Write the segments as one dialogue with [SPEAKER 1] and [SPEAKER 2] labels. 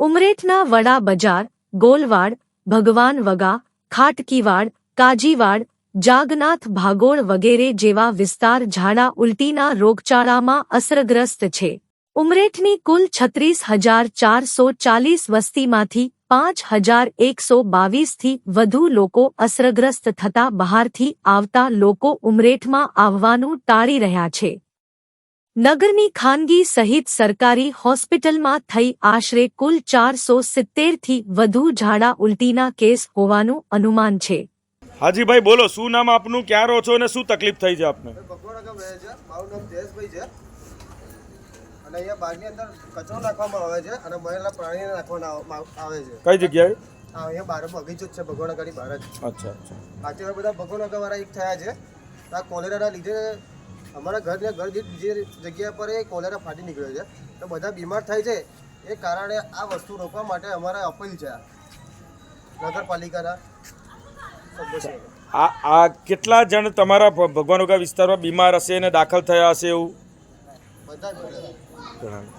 [SPEAKER 1] ઉમરેઠના વડા બજાર, ગોલવાડ, ભગવાન વગા, ખાટકીવાડ, કાજીવાડ, જાગનાથ ભાગોળ વગેરે જેવા વિસ્તાર ઝાડા ઉલટીના રોગચાળામાં અસરગ્રસ્ત છે. ઉમરેઠની કુલ છત્રીસ હજાર ચારસો ચાલીસ વસ્તીમાંથી પાંચ હજાર એકસો બાવીસથી વધુ લોકો અસરગ્રસ્ત થતા બહારથી આવતા લોકો ઉમરેઠમાં આવવાનું ટાળી રહ્યા છે. નગરની ખાનગી સહિત સરકારી હોસ્પિટલમાં થઈ આશરે કુલ ચારસો સિત્તેરથી વધુ ઝાડા ઉલટીના કેસ હોવાનું અનુમાન છે.
[SPEAKER 2] હાજીભાઈ બોલો શું નામ આપનું ક્યાં રહો છો અને શું તકલીફ થઈ છે આપને?
[SPEAKER 3] ભગવાનગર મારું નામ જયેશભાઈ છે. અને અહીંયા બાગની અંદર કચરો નાખવામાં આવે છે અને મરેલા પ્રાણીને નાખવામાં આવે છે.
[SPEAKER 2] કઈ જગ્યાએ?
[SPEAKER 3] આ અહીંયા બાર બગીચો છે ભગવાનગરની બહાર જ.
[SPEAKER 2] અચ્છા અચ્છા.
[SPEAKER 3] બાકી બધા ભગવાનગર વાળા એક થયા છે. આ કોલેરાના લીધે અમારા ઘરને ઘર દીઠ બીજી જગ્યા પર એ કોલેરા ફાટી નીકળ્યો છે. તો બધા બીમાર થાય છે. એ કારણે આ વસ્તુ રોકવા માટે અમારે અપીલ છે. આ નગરપાલિકાના
[SPEAKER 2] આ આ કેટલા જણ તમારા ભગવાનોગા વિસ્તારમાં બીમાર હશે અને દાખલ થયા હશે એવું?
[SPEAKER 3] બધા જ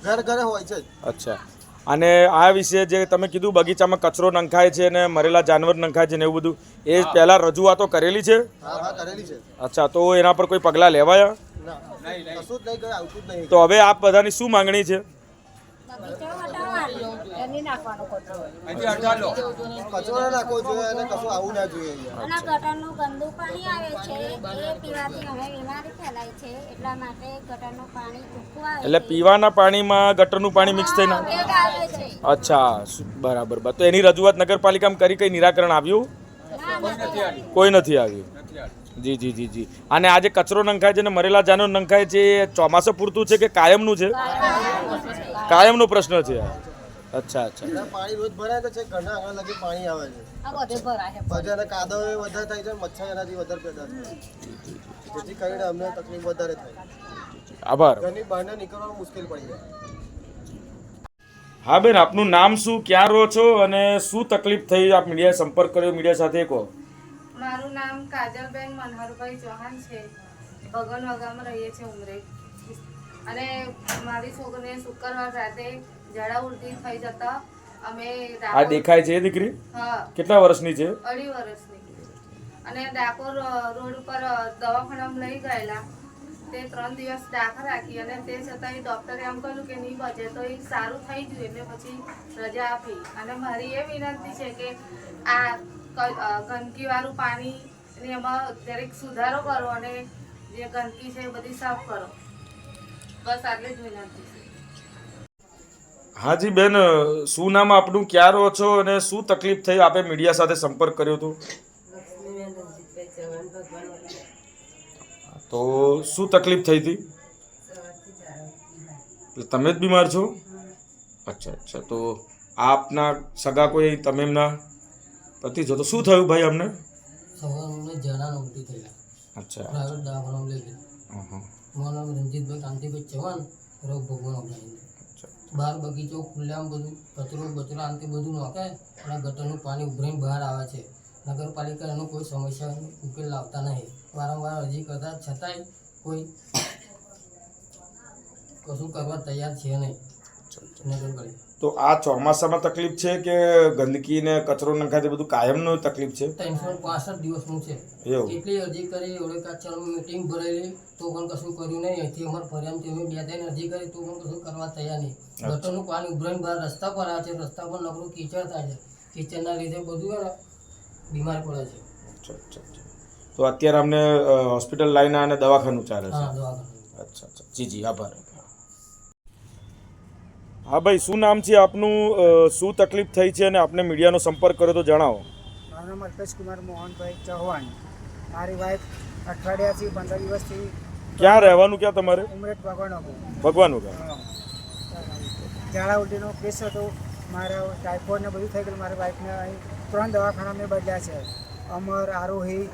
[SPEAKER 3] ઘર ઘરે હોય છે
[SPEAKER 2] અચ્છા. અને આ વિશે જે તમે કીધું બગીચામાં કચરો નંખાય છે અને મરેલા જાનવર નંખાય છે ને એવું બધું એ પહેલા રજૂઆતો કરેલી છે?
[SPEAKER 3] હા હા કરેલી છે.
[SPEAKER 2] અચ્છા તો એના પર કોઈ પગલાં લેવાયા?
[SPEAKER 3] ના કશું જ નહીં કરે આવતું જ નહીં.
[SPEAKER 2] તો હવે આપ બધાની શું માંગણી છે?
[SPEAKER 4] એની નાખવાનો કચરો.
[SPEAKER 3] કચરો નાખવો જોઈએ અને કશું આવું ના જોઈએ
[SPEAKER 4] અને ગટરનું ગંદુ પાણી આવે છે એ પીવાથી અમે બીમારી ફેલાય છે એટલા માટે ગટરનું પાણી ચોખ્ખું આવે
[SPEAKER 2] એટલે પીવાના પાણીમાં ગટરનું પાણી મિક્સ થઈને અચ્છા બરાબર. તો એની રજૂઆત નગરપાલિકામાં કરી કઈ નિરાકરણ આવ્યું? કોઈ નથી આવ્યું. જી જી જી જી. અને આજે કચરો નંખાય છે અને મરેલા જાનો નંખાય છે એ ચોમાસા પૂરતું છે કે કાયમનું છે? કાયમનો પ્રશ્ન છે. આ. અચ્છા અચ્છા.
[SPEAKER 3] પાણી રોજ ભરાય તો છે ઘરના આગળ લગી પાણી આવે છે.
[SPEAKER 4] આ બધે ભરાય
[SPEAKER 3] બધાને કાદવ એ વધારે થાય છે મચ્છર એનાથી વધારે પેદા થાય. જેથી કરીને અમને તકલીફ વધારે થાય.
[SPEAKER 2] આભાર.
[SPEAKER 3] ઘરની બહાર નીકળવાનું મુશ્કેલ પડી જાય.
[SPEAKER 2] હા બેન આપનું નામ શું? ક્યાં રહો છો? અને શું તકલીફ થઈ? આપ મીડિયા સંપર્ક કર્યો મીડિયા સાથે કહો.
[SPEAKER 5] મારું નામ કાજલબેન મનહરભાઈ ચૌહાણ છે. ભગવાન વગામાં રહીએ છીએ ઉમરે અને મારી છોકરીને શુક્રવાર રાતે ઝાડા ઉલટી થઈ જતા અમે
[SPEAKER 2] આ દેખાય છે દીકરી?
[SPEAKER 5] હા.
[SPEAKER 2] કેટલા વર્ષની છે?
[SPEAKER 5] અઢી વર્ષની. અને ડાકોર રોડ ઉપર દવાખાનામાં લઈ ગયેલા. તે ત્રણ દિવસ દાખલ રાખી અને તે છતાં એ ડૉક્ટરે એમ કહ્યું કે નહીં બચે તો એ સારું થઈ ગયું એટલે પછી રજા આપી. અને મારી એ વિનંતી છે કે આ ગંદકીવાળું પાણી ને એમાં દરેક સુધારો કરો અને જે ગંદકી છે એ બધી સાફ કરો. બસ આટલી જ વિનંતી છે.
[SPEAKER 2] હાજી બેન શું નામ આપનું? ક્યાં રહો છો? અને શું તકલીફ થઈ? આપે મીડિયા સાથે સંપર્ક કર્યો હતો. તો શું તકલીફ થઈ હતી? એટલે તમે જ બીમાર છો? અચ્છા અચ્છા. તો આપના સગા કોઈ તમે એમના પતિ છો? તો શું થયું ભાઈ અમને? અચ્છા
[SPEAKER 6] પ્રાઇવેટ દવાખાનામાં લઈ ગયા
[SPEAKER 2] હં, હં.
[SPEAKER 6] મારું નામ રંજીતભાઈ કાંતિભાઈ ચૌહાણ રોગ ભગવાન બહાર બગીચો, ખુલ્લામાં બધું, કચરો બચરો આમ તે બધું નાખે અને ગટરનું પાણી ઉભરીને બહાર આવે છે. નગરપાલિકા એનો કોઈ સમસ્યાનો ઉકેલ લાવતા નહીં. વારંવાર અરજી કરતા છતાંય કોઈ કશું કરવા તૈયાર છે નહીં.
[SPEAKER 2] તો આ ચોમાસામાં તકલીફ છે કે ગંદકી ને કચરો નખાય બધું કાયમનું તકલીફ છે?
[SPEAKER 6] ત્રણસો પાસઠ દિવસનું છે.
[SPEAKER 2] એવું.
[SPEAKER 6] કેટલી અરજી કરી ઓળે કાચામાં મીટિંગ ભરેલી તો પણ કશું કર્યું નહીં. અહીંથી અમારે ફર્યા અમે બે ત્રણ અરજી કરી તો પણ કશું કરવા તૈયાર નહીં. ગટરનું પાણી ઉભરાઈને બહાર રસ્તા પર આવે છે રસ્તા પર નબળું કીચડ થાય છે. કીચડના લીધે બધું બીમાર પડે છે.
[SPEAKER 2] તો અત્યારે અમને હોસ્પિટલ લાઈન અને દવાખાનું ચાલે છે. અચ્છા અચ્છા. જી જી આભાર. હા ભાઈ શું નામ છે આપનું? શું તકલીફ થઈ છે અને આપને મીડિયાનો સંપર્ક કર્યો તો જણાવો.
[SPEAKER 7] મારું નામ અલ્પેશ કુમાર મોહનભાઈ ચૌહાણ. મારી વાઈફ અઠવાડિયાથી પંદર દિવસથી
[SPEAKER 2] ક્યાં રહેવાનું ક્યાં તમારે?
[SPEAKER 7] ઉમરેટ ભગવાન
[SPEAKER 2] ભગવાનનું ગામ
[SPEAKER 7] ઝાડા ઉલટીનો કેસ હતો. મારા ટાઈફોઈડ ને બધું થઈ ગયું મારી વાઈફને અહીં ત્રણ દવાખાના મેં બદલ્યા છે. અમર આરોહી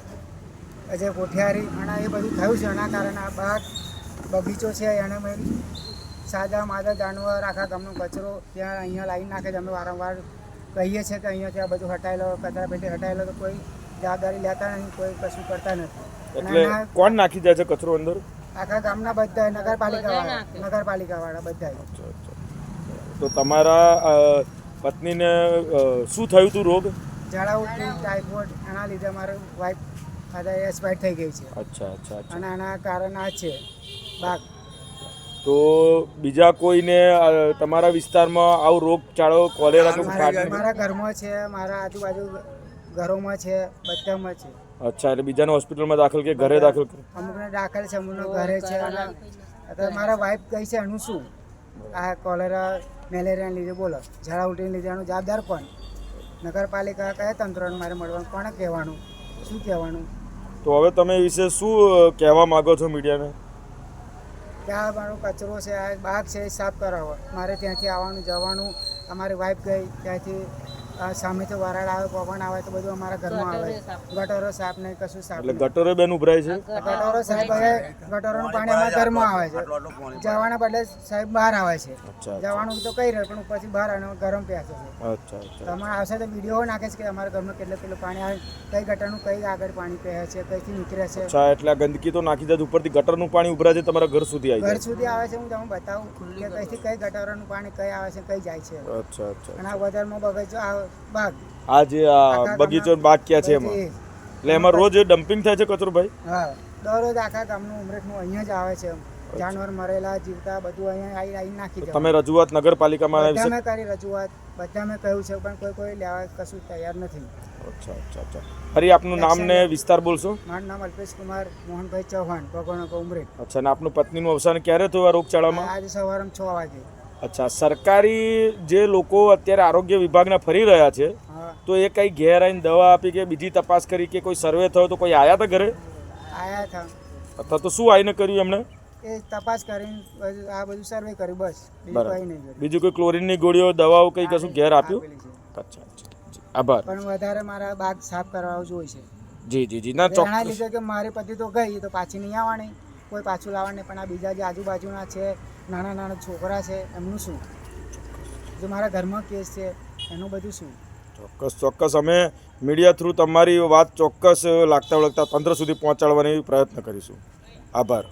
[SPEAKER 7] અજય કોઠિયારી અને એ બધું થયું છે. એના કારણે આ બાગ બગીચો છે એને મેં સાદા માદા જાનવર આખા ગામનો કચરો ત્યાં અહીંયા લાવી નાખે છે. અમે વારંવાર કહીએ છીએ કે અહીંયા ત્યાં બધું હટાવી લો કચરા પેટી હટાવી લો તો કોઈ જવાબદારી લેતા નહીં કોઈ કશું કરતા નથી.
[SPEAKER 2] એટલે કોણ નાખી જાય છે કચરો અંદર?
[SPEAKER 7] આખા ગામના બધા નગરપાલિકા વાળા નગરપાલિકા વાળા બધા
[SPEAKER 2] અચ્છા, અચ્છા. તો તમારા પત્નીને શું થયું હતું રોગ?
[SPEAKER 7] ઝાડા ઉલટી ટાઈફોઇડ એના લીધે મારું વાઈફ અત્યારે એક્સપાયર થઈ ગઈ છે.
[SPEAKER 2] અચ્છા અચ્છા અચ્છા.
[SPEAKER 7] અને આના કારણ આ છે. બાગ
[SPEAKER 2] તો બીજા કોઈને તમારા વિસ્તારમાં આવો રોગચાળો કોલેરા કે
[SPEAKER 7] મારા ઘરમાં છે મારા આજુબાજુ ઘરોમાં છે બધામાં છે.
[SPEAKER 2] અચ્છા એટલે બીજાને હોસ્પિટલમાં દાખલ કે ઘરે દાખલ?
[SPEAKER 7] અમુકને દાખલ છે અમુકને ઘરે છે અને અત્યારે મારા વાઈફ કહી છે એનું શું? આ કોલેરા મેલેરિયાને લીધે બોલો. ઝાડા ઉલટીને લીધે એનું જવાબદાર કોણ? નગરપાલિકા કયા તંત્રને મારે મળવાનું. કોણે કહેવાનું? શું કહેવાનું?
[SPEAKER 2] તો હવે તમે વિશે શું કહેવા માગો છો મીડિયાને?
[SPEAKER 7] કે આ મારો કચરો છે, આ બાગ છે એ સાફ કરાવો મારે ત્યાંથી આવવાનું, જવાનું. અમારી વાઈફ ગઈ, ત્યાંથી સામેથી વરાળ આવે પવન આવે તો બધું અમારા ઘરમાં આવે. ગટરો સાફ નહીં કશું સાફ
[SPEAKER 2] એટલે ગટરો બેન ઉભરાય છે?
[SPEAKER 7] ગટરો સાહેબ હવે ગટરોનું પાણી અમારા ઘરમાં આવે છે. જવાના બદલે સાહેબ બહાર આવે છે. જવાનું તો કઈ રહ્યો પણ ઉપરથી બહાર અને ગરમ પ્યાસે છે.
[SPEAKER 2] અચ્છા અચ્છા.
[SPEAKER 7] તમારે આવશે તો વીડિયો નાખે છે કે અમારા ઘરમાં કેટલું કેટલું પાણી આવે કઈ ગટરનું કઈ આગળ પાણી પહે છે કઈથી નીકળે છે.
[SPEAKER 2] અચ્છા એટલે ગંદકી તો નાખી દે ઉપરથી ગટરનું પાણી ઉભરા છે તમારા ઘર સુધી આવી
[SPEAKER 7] ઘર સુધી આવે છે હું તમને બતાવું કે કઈથી કઈ ગટરોનું પાણી કઈ આવે છે કઈ જાય છે.
[SPEAKER 2] અચ્છા અચ્છા
[SPEAKER 7] અને આ બજારમાં બગીચો આ બાગ.
[SPEAKER 2] આ જે બગીચો બાગ ક્યાં છે એમાં? એટલે એમાં રોજ ડમ્પિંગ થાય છે કચરો ભાઈ
[SPEAKER 7] હા દરરોજ આખા ગામનું ઉમરેઠનું અહીંયા જ આવે છે જાનવર મરેલા જીવતા બધું અહીંયા આવી આવી નાખી દે.
[SPEAKER 2] તમે રજૂઆત નગરપાલિકામાં આવી
[SPEAKER 7] છે કરી રજૂઆત. બધા મેં કહ્યું છે પણ કોઈ કોઈ લેવા કશું તૈયાર નથી.
[SPEAKER 2] અચ્છા અચ્છા અચ્છા. ફરી આપનું નામ ને વિસ્તાર બોલશો?
[SPEAKER 7] મારું નામ અલ્પેશ કુમાર મોહનભાઈ ચૌહાણ ભગવાન ઉમરેઠ.
[SPEAKER 2] અચ્છા અને આપનું પત્નીનું અવસાન ક્યારે થયું આ રોગચાળામાં?
[SPEAKER 7] આજે સવારે છ વાગે.
[SPEAKER 2] અચ્છા સરકારી જે લોકો અત્યારે આરોગ્ય વિભાગના ફરી રહ્યા છે તો એ કઈ ઘેર આવીને દવા આપી કે બીજી તપાસ કરી કે કોઈ સર્વે થયો તો કોઈ આયા હતા ઘરે?
[SPEAKER 7] આયા હતા
[SPEAKER 2] અથવા તો શું આવીને કર્યું એમણે?
[SPEAKER 7] એ તપાસ કરીને આ બધું સર્વે કર્યું બસ. બીજું. કંઈ નહીં
[SPEAKER 2] બીજું કોઈ ક્લોરીનની ગોળીઓ દવાઓ કંઈ કશું ઘેર આપ્યું? અચ્છા આભાર.
[SPEAKER 7] પણ વધારે મારા બાગ સાફ કરવા જોઈએ છે.
[SPEAKER 2] જી જી જી. ના ચોક્કસ.
[SPEAKER 7] કે મારી પતિ તો ગઈ તો પાછી નહીં આવવાની. કોઈ પાછું લાવવાની પણ આ બીજા જે આજુબાજુના છે નાના નાના છોકરા છે, એમનું શું? જે મારા ઘરમાં કેસ છે, એનું બધું શું?
[SPEAKER 2] ચોક્કસ ચોક્કસ. અમે મીડિયા થ્રુ તમારી વાત ચોક્કસ લાગતા વળગતા તંત્ર સુધી પહોંચાડવાની પ્રયત્ન કરીશું. આભાર.